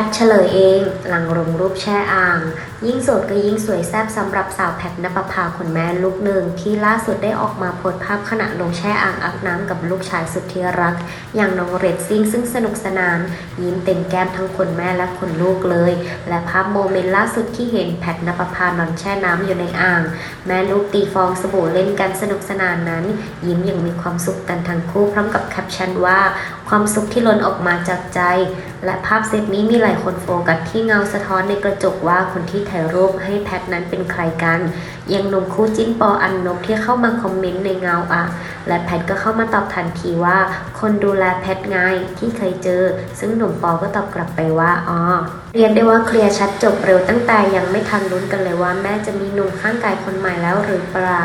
ทเฉลยเอง หลังลงรูปแช่อ่าง ยิ่งสดก็ยิ่งสวยแซ่บสำหรับสาวแพทนปภาคุณแม่ลูกหนึ่ง ที่ล่าสุดได้ออกมาโพสภาพขณะลงแช่อ่างอาบน้ำกับลูกชายสุดที่รัก อย่างน้องเรดซิ่งซึ่งสนุกสนาน ยิ้มเต็มแก้มทั้งคุณแม่และคุณลูกเลย และภาพโมเมนต์ล่าสุดที่เห็นแพทนปภานอนแช่น้ำอยู่ในอ่าง แม่ลูกตีฟองสบู่เล่นกันสนุกสนานนั้น ยิ้มอย่างมีความสุขกันทั้งคู่พร้อมกับแคปชั่นว่า ความสุขที่ล้นออกมาจากใจ และภาพเซตนี้มีหลายคนโฟกัสที่เงาสะท้อนในกระจกว่าคนที่ถ่ายรูปให้แพทนั้นเป็นใครกัน ยังหนุ่มคู่จิ้นปออันนบที่เข้ามาคอมเมนต์ในเงาอะและแพทก็เข้ามาตอบทันทีว่า คนดูแลแพทไงที่เคยเจอ ซึ่งหนุ่มปอก็ตอบกลับไปว่าอ๋อเรียนได้ว่าเคลียร์ชัดจบเร็วตั้งแต่ยังไม่ทันลุ้นกันเลยว่าแม่จะมีหนุ่มข้างกายคนใหม่แล้วหรือเปล่า